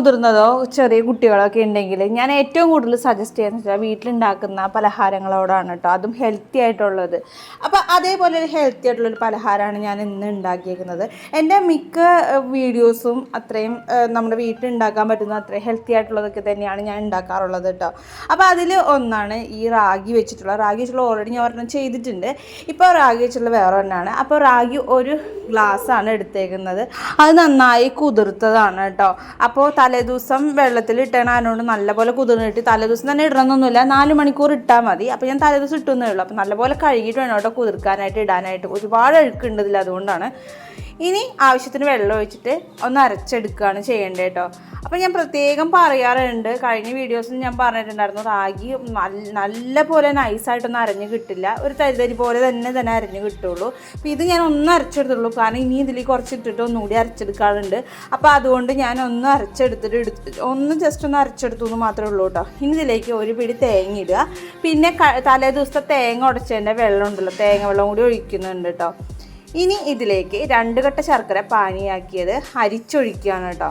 മുതിർന്നതോ ചെറിയ കുട്ടികളൊക്കെ ഉണ്ടെങ്കിൽ ഞാൻ ഏറ്റവും കൂടുതൽ സജസ്റ്റ് ചെയ്യുന്നത് വെച്ചാൽ വീട്ടിലുണ്ടാക്കുന്ന പലഹാരങ്ങളോടാണ് കേട്ടോ അതും ഹെൽത്തി ആയിട്ടുള്ളത്. അപ്പോൾ അതേപോലെ ഒരു ഹെൽത്തി ആയിട്ടുള്ളൊരു പലഹാരമാണ് ഞാൻ ഇന്ന് ഉണ്ടാക്കിയേക്കുന്നത്. എന്റെ മിക്ക വീഡിയോസും അത്രയും നമ്മുടെ വീട്ടിൽ ഉണ്ടാക്കാൻ പറ്റുന്ന അത്രയും ഹെൽത്തി ആയിട്ടുള്ളതൊക്കെ തന്നെയാണ് ഞാൻ ഉണ്ടാക്കാറുള്ളത് കേട്ടോ അപ്പോൾ അതിൽ ഒന്നാണ് ഈ റാഗി വെച്ചിട്ടുള്ള റാഗി വെച്ചിട്ടുള്ള ഓൾറെഡി ഞാൻ ഒരെണ്ണം ചെയ്തിട്ടുണ്ട്. ഇപ്പോൾ റാഗി വെച്ചിട്ടുള്ള വേറെ ഒന്നാണ്. അപ്പോൾ റാഗി ഒരു ഗ്ലാസ്സാണ് എടുത്തേക്കുന്നത്. അത് നന്നായി കുതിർത്തതാണ് കേട്ടോ അപ്പോൾ തലേദിവസം വെള്ളത്തിൽ ഇട്ടണതിനോട് നല്ലപോലെ കുതിർന്നിട്ട് തലേദിവസം തന്നെ ഇടണമെന്നൊന്നുമില്ല നാല് മണിക്കൂർ ഇട്ടാൽ മതി. അപ്പോൾ ഞാൻ തലേദിവസം ഇട്ടുന്നേ ഉള്ളൂ. അപ്പോൾ നല്ലപോലെ കഴുകിയിട്ട് വേണം കേട്ടോ കുതിർക്കാനായിട്ട് ഇടാനായിട്ട്. ഒരുപാട് അഴുക്കുണ്ടതിൽ അതുകൊണ്ടാണ്. ഇനി ആവശ്യത്തിന് വെള്ളം ഒഴിച്ചിട്ട് ഒന്ന് അരച്ചെടുക്കുകയാണ് ചെയ്യേണ്ടത് കേട്ടോ. അപ്പോൾ ഞാൻ പ്രത്യേകം പറയാറുണ്ട് കഴിഞ്ഞ വീഡിയോസിൽ ഞാൻ പറഞ്ഞിട്ടുണ്ടായിരുന്നു റാഗി നല്ല പോലെ നൈസായിട്ടൊന്നും അരഞ്ഞ് കിട്ടില്ല. ഒരു തരിതരി പോലെ തന്നെ തന്നെ അരഞ്ഞ് കിട്ടുള്ളൂ. അപ്പോൾ ഇത് ഞാൻ ഒന്ന് അരച്ചെടുത്തുള്ളൂ. കാരണം ഇനി ഇതിൽ കുറച്ച് ഇട്ടിട്ട് ഒന്നുകൂടി അരച്ചെടുക്കാറുണ്ട്. അപ്പോൾ അതുകൊണ്ട് ഞാൻ ഒന്ന് അരച്ചെടുത്തിട്ട് എടുത്ത് ഒന്ന് ജസ്റ്റ് ഒന്ന് അരച്ചെടുത്തു എന്ന് മാത്രമേ ഉള്ളൂ കേട്ടോ. ഇനി ഇതിലേക്ക് ഒരു പിടി തേങ്ങ ഇടുക. പിന്നെ തലേ ദിവസത്തെ തേങ്ങ ഉടച്ചതിന്റെ വെള്ളം ഉണ്ടല്ലോ തേങ്ങ വെള്ളം കൂടി ഒഴിക്കുന്നുണ്ട് കേട്ടോ. ഇനി ഇതിലേക്ക് രണ്ട് കട്ട ശർക്കര പാനിയാക്കിയത് അരിച്ചൊഴിക്കുകയാണ് കേട്ടോ.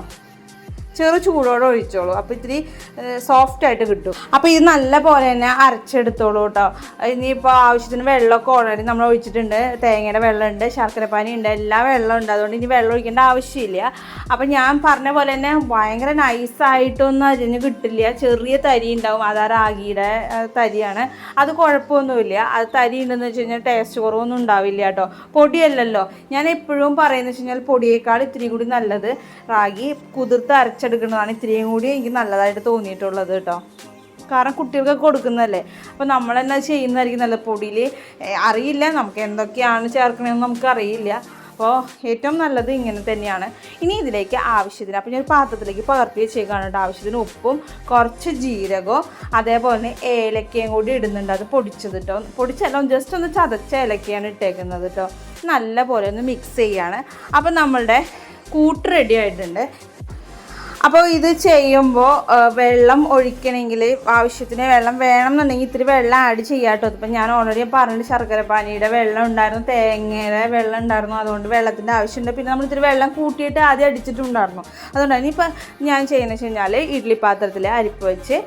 ചെറു ചൂടോടെ ഒഴിച്ചോളൂ. അപ്പോൾ ഇത്തിരി സോഫ്റ്റ് ആയിട്ട് കിട്ടും. അപ്പോൾ ഇത് നല്ല പോലെ തന്നെ അരച്ചെടുത്തോളൂ കേട്ടോ ഇനിയിപ്പോൾ ആവശ്യത്തിന് വെള്ളമൊക്കെ ഓൾറെഡി നമ്മൾ ഒഴിച്ചിട്ടുണ്ട്. തേങ്ങയുടെ വെള്ളമുണ്ട് ശർക്കരപ്പാനി ഉണ്ട് എല്ലാ വെള്ളം ഉണ്ട്. അതുകൊണ്ട് ഇനി വെള്ളം ഒഴിക്കേണ്ട ആവശ്യമില്ല. അപ്പോൾ ഞാൻ പറഞ്ഞ പോലെ തന്നെ ഭയങ്കര നൈസായിട്ടൊന്നും അതിന് കിട്ടില്ല. ചെറിയ തരി ഉണ്ടാവും. അതാ റാഗിയുടെ തരിയാണ്. അത് കുഴപ്പമൊന്നുമില്ല. അത് തരി ഉണ്ടെന്ന് വെച്ച് കഴിഞ്ഞാൽ ടേസ്റ്റ് കുറവൊന്നും ഉണ്ടാവില്ല കേട്ടോ പൊടിയല്ലല്ലോ. ഞാൻ എപ്പോഴും പറയുന്നത് വെച്ച് കഴിഞ്ഞാൽ പൊടിയേക്കാൾ ഇത്തിരി കൂടി നല്ലത്. റാഗി കുതിർത്ത് അരച്ചെടുക്കുന്നതാണ് ഇത്രയും കൂടി എനിക്ക് നല്ലതായിട്ട് തോന്നിയിട്ടുള്ളത് കേട്ടോ. കാരണം കുട്ടികൾക്ക് കൊടുക്കുന്നതല്ലേ. അപ്പോൾ നമ്മൾ എന്നാ ചെയ്യുന്നതായിരിക്കും നല്ല പൊടിയിൽ അറിയില്ല. നമുക്ക് എന്തൊക്കെയാണ് ചേർക്കണമെന്ന് നമുക്ക് അറിയില്ല. അപ്പോൾ ഏറ്റവും നല്ലത് ഇങ്ങനെ തന്നെയാണ്. ഇനി ഇതിലേക്ക് ആവശ്യത്തിന് അപ്പോൾ ഞാൻ പാത്രത്തിലേക്ക് പകർത്തി വെച്ചേക്കാണ് കേട്ടോ. ആവശ്യത്തിന് ഉപ്പും കുറച്ച് ജീരകവും അതേപോലെ തന്നെ ഏലക്കയും കൂടി ഇടുന്നുണ്ട്. അത് പൊടിച്ചത് കേട്ടോ. പൊടിച്ചല്ല ജസ്റ്റ് ഒന്ന് ചതച്ച ഏലക്കയാണ് ഇട്ടേക്കുന്നത് കേട്ടോ. നല്ല പോലെ ഒന്ന് മിക്സ് ചെയ്യാണ്. അപ്പോൾ നമ്മളുടെ കൂട്ട് റെഡി ആയിട്ടുണ്ട്. അപ്പോൾ ഇത് ചെയ്യുമ്പോൾ വെള്ളം ഒഴിക്കണമെങ്കിൽ ആവശ്യത്തിന് വെള്ളം വേണം എന്നുണ്ടെങ്കിൽ ഇത്തിരി വെള്ളം ആഡ് ചെയ്യാട്ടോ. ഇപ്പം ഞാൻ ഓൾറെഡി പറഞ്ഞു ശർക്കര പാനിയുടെ വെള്ളം ഉണ്ടായിരുന്നു തേങ്ങയുടെ വെള്ളം ഉണ്ടായിരുന്നു അതുകൊണ്ട് വെള്ളത്തിന്റെ ആവശ്യമുണ്ട്. പിന്നെ നമ്മൾ ഇത്തിരി വെള്ളം കൂട്ടിയിട്ട് ആദ്യം അടിച്ചിട്ടുണ്ടായിരുന്നു. അതുകൊണ്ടാണ് ഇനിയിപ്പോൾ ഞാൻ ചെയ്യുന്നത് വെച്ച് കഴിഞ്ഞാൽ ഇഡ്ഡലി പാത്രത്തിൽ അരിപ്പ് വെച്ച്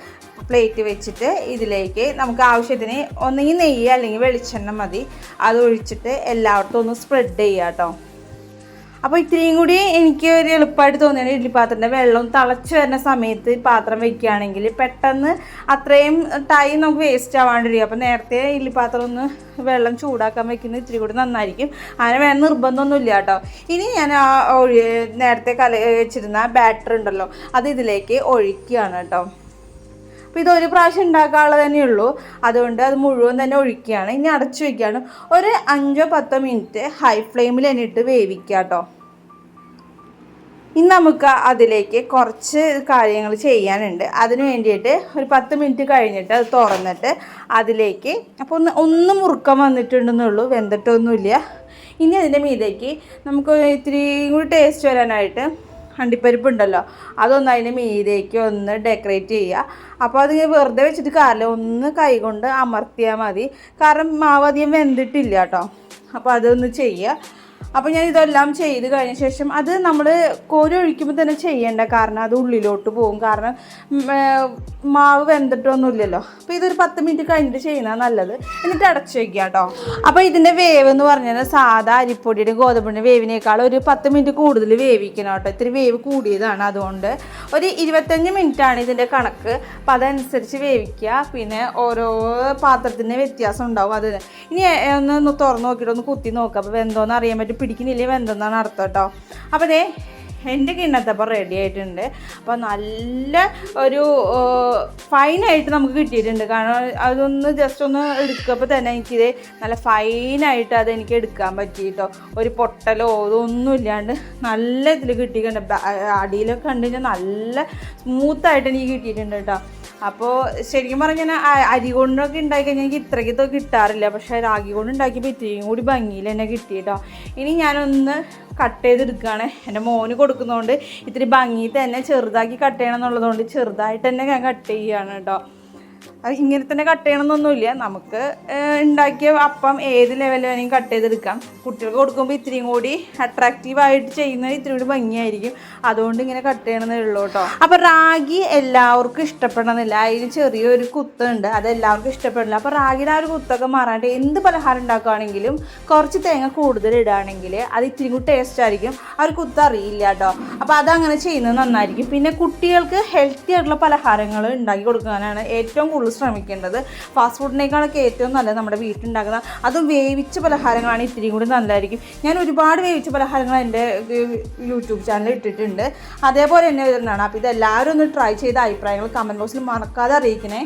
പ്ലേറ്റ് വെച്ചിട്ട് ഇതിലേക്ക് നമുക്ക് ആവശ്യത്തിന് ഒന്നെങ്കിൽ നെയ്യ് അല്ലെങ്കിൽ വെളിച്ചെണ്ണ മതി. അത് ഒഴിച്ചിട്ട് എല്ലായിടത്തും ഒന്ന് സ്പ്രെഡ് ചെയ്യാം കേട്ടോ അപ്പോൾ ഇത്രയും കൂടി എനിക്ക് ഒരു എളുപ്പമായിട്ട് തോന്നിയത് ഇഡ്ഡലി പാത്രത്തിന്റെ വെള്ളം തിളച്ച് വരുന്ന സമയത്ത് പാത്രം വെക്കുകയാണെങ്കിൽ പെട്ടെന്ന് അത്രയും ടൈം നമുക്ക് വേസ്റ്റ് ആവാണ്ടിരിക്കും അപ്പോൾ നേരത്തെ ഇഡ്ഡലി പാത്രം ഒന്ന് വെള്ളം ചൂടാക്കാൻ വെക്കുന്നത് ഇത്തിരി കൂടി നന്നായിരിക്കും. അങ്ങനെ വേണം നിർബന്ധമൊന്നുമില്ല കേട്ടോ. ഇനി ഞാൻ ആ നേരത്തെ കല വെച്ചിരുന്ന ബാറ്റർ ഉണ്ടല്ലോ അത് ഇതിലേക്ക് ഒഴിക്കുകയാണ് കേട്ടോ. അപ്പോൾ ഇതൊരു ഒരു പ്രാവശ്യം ഉണ്ടാക്കാനുള്ളത് തന്നെ ഉള്ളൂ അതുകൊണ്ട് അത് മുഴുവൻ തന്നെ ഒഴിക്കുകയാണ്. ഇനി അടച്ചു വയ്ക്കുകയാണ് ഒരു അഞ്ചോ പത്തോ മിനിറ്റ് ഹൈ ഫ്ലെയിമിൽ തന്നെ ഇട്ട് വേവിക്കുക കേട്ടോ. ഇനി നമുക്ക് അതിലേക്ക് കുറച്ച് കാര്യങ്ങൾ ചെയ്യാനുണ്ട്. അതിന് വേണ്ടിയിട്ട് ഒരു പത്ത് മിനിറ്റ് കഴിഞ്ഞിട്ട് അത് തുറന്നിട്ട് അതിലേക്ക് അപ്പോൾ ഒന്ന് ഒന്ന് മുറുക്കം വന്നിട്ടുണ്ടെന്നുള്ളൂ. വെന്തിട്ടൊന്നുമില്ല. ഇനി അതിന്റെ മീതേക്ക് നമുക്ക് ഇത്തിരി കൂടി ടേസ്റ്റ് വരാനായിട്ട് അണ്ടിപ്പരിപ്പ് ഉണ്ടല്ലോ അതൊന്ന് അതിന് മീതേക്ക് ഒന്ന് ഡെക്കറേറ്റ് ചെയ്യുക അപ്പോൾ അത് വെറുതെ വെച്ചിട്ട് കാലം ഒന്ന് കൈകൊണ്ട് അമർത്തിയാൽ മതി. കാരണം മാവ് അധികം വെന്തിട്ടില്ല കേട്ടോ. അപ്പോൾ അതൊന്ന് ചെയ്യുക അപ്പോൾ ഞാൻ ഇതെല്ലാം ചെയ്ത് കഴിഞ്ഞ ശേഷം അത് നമ്മൾ കോരി ഒഴിക്കുമ്പോൾ തന്നെ ചെയ്യേണ്ട കാരണം അത് ഉള്ളിലോട്ട് പോകും. കാരണം മാവ് വെന്തിട്ടൊന്നുമില്ലല്ലോ. അപ്പോൾ ഇതൊരു പത്ത് മിനിറ്റ് കഴിഞ്ഞിട്ട് ചെയ്യുന്നതാണ് നല്ലത്. എന്നിട്ട് അടച്ചു വയ്ക്കുക കേട്ടോ അപ്പോൾ ഇതിന്റെ വേവ് എന്ന് പറഞ്ഞാൽ സാധാ അരിപ്പൊടിയുടെ ഗോതമ്പിന്റെ വേവിനേക്കാൾ ഒരു പത്ത് മിനിറ്റ് കൂടുതൽ വേവിക്കണം കേട്ടോ ഇത്തിരി വേവ് കൂടിയതാണ് അതുകൊണ്ട്. ഒരു ഇരുപത്തഞ്ച് ആണ് ഇതിന്റെ കണക്ക്. അപ്പോൾ അതനുസരിച്ച് വേവിക്കുക പിന്നെ ഓരോ പാത്രത്തിന്റെ വ്യത്യാസം ഉണ്ടാവും അത് ഇനി ഒന്ന് ഒന്ന് തുറന്ന് നോക്കിയിട്ട് ഒന്ന് കുത്തി നോക്കുക അപ്പോൾ വെന്തോന്ന് അറിയാൻ പറ്റും. പിടിക്കുന്നില്ലേ വെന്തെന്നാണ് അർത്ഥം കേട്ടോ. അപ്പോൾ ദേ എന്റെ കിണ്ണത്തപ്പം റെഡി ആയിട്ടുണ്ട്. അപ്പോൾ നല്ല ഒരു ഫൈനായിട്ട് നമുക്ക് കിട്ടിയിട്ടുണ്ട്. കാരണം അതൊന്ന് ജസ്റ്റ് ഒന്ന് എടുക്കുമ്പോൾ തന്നെ എനിക്കിത് നല്ല ഫൈനായിട്ട് അത് എനിക്ക് എടുക്കാൻ പറ്റി കേട്ടോ. ഒരു പൊട്ടലോ ഇതൊന്നും ഇല്ലാണ്ട് നല്ല ഇതിൽ കിട്ടിയിട്ടുണ്ട്. അടിയിലൊക്കെ കണ്ടു കഴിഞ്ഞാൽ നല്ല സ്മൂത്തായിട്ട് എനിക്ക് കിട്ടിയിട്ടുണ്ട് കേട്ടോ. അപ്പോൾ ശരിക്കും പറഞ്ഞാൽ അരി കൊണ്ടൊക്കെ ഉണ്ടാക്കി കഴിഞ്ഞാൽ എനിക്ക് ഇത്രയ്ക്ക് കിട്ടാറില്ല. പക്ഷേ രാഗി കൊണ്ട് ഉണ്ടാക്കിയപ്പോൾ ഇത്രയും കൂടി ഭംഗിയിൽ തന്നെ കിട്ടി കേട്ടോ ഇനി ഞാനൊന്ന് കട്ട് ചെയ്തെടുക്കുകയാണ് എന്റെ മോന് കൊടുക്കുന്നതുകൊണ്ട് ഇത്തിരി ഭംഗി തന്നെ ചെറുതാക്കി കട്ട് ചെയ്യണം എന്നുള്ളതുകൊണ്ട് ചെറുതായിട്ട് തന്നെ ഞാൻ കട്ട് ചെയ്യുകയാണ് കേട്ടോ അത് ഇങ്ങനെ തന്നെ കട്ട് ചെയ്യണമെന്നൊന്നുമില്ല. നമുക്ക് ഉണ്ടാക്കിയ അപ്പം ഏത് ലെവലിൽ വേണമെങ്കിലും കട്ട് ചെയ്തെടുക്കാം. കുട്ടികൾക്ക് കൊടുക്കുമ്പോൾ ഇത്രയും കൂടി അട്രാക്റ്റീവ് ആയിട്ട് ചെയ്യുന്നത് ഇത്തിരി കൂടി ഭംഗിയായിരിക്കും. അതുകൊണ്ട് ഇങ്ങനെ കട്ട് ചെയ്യണമെന്നേ ഉള്ളൂ കേട്ടോ. അപ്പോൾ റാഗി എല്ലാവർക്കും ഇഷ്ടപ്പെടണമെന്നില്ല. അതിന് ചെറിയൊരു കുത്തുണ്ട്. അത് എല്ലാവർക്കും ഇഷ്ടപ്പെടില്ല അപ്പോൾ റാഗിയുടെ ആ ഒരു കുത്തൊക്കെ മാറാണ്ട് എന്ത് പലഹാരം ഉണ്ടാക്കുകയാണെങ്കിലും കുറച്ച് തേങ്ങ കൂടുതൽ ഇടുകയാണെങ്കിൽ അത് ഇത്തിരി കൂടി ടേസ്റ്റ് ആയിരിക്കും. ആ ഒരു കുത്ത് അറിയില്ല കേട്ടോ. അപ്പോൾ അതങ്ങനെ ചെയ്യുന്നത് നന്നായിരിക്കും. പിന്നെ കുട്ടികൾക്ക് ഹെൽത്തി ആയിട്ടുള്ള പലഹാരങ്ങൾ ഉണ്ടാക്കി കൊടുക്കാനാണ് ഏറ്റവും കൂടുതൽ ശ്രമിക്കേണ്ടത്. ഫാസ്റ്റ് ഫുഡിനേക്കാളൊക്കെ ഏറ്റവും നല്ലത് നമ്മുടെ വീട്ടിലുണ്ടാക്കുന്ന അതും വേവിച്ച പലഹാരങ്ങളാണ് ഇത്തിരി കൂടി നല്ലതായിരിക്കും. ഞാൻ ഒരുപാട് വേവിച്ച പലഹാരങ്ങൾ എന്റെ യൂട്യൂബ് ചാനലിൽ ഇട്ടിട്ടുണ്ട്. അതേപോലെ തന്നെ വരുന്നതാണ് അപ്പോൾ ഇതെല്ലാവരും ഒന്ന് ട്രൈ ചെയ്ത അഭിപ്രായങ്ങൾ കമന്റ് ബോക്സിൽ മറക്കാതെ അറിയിക്കണേ.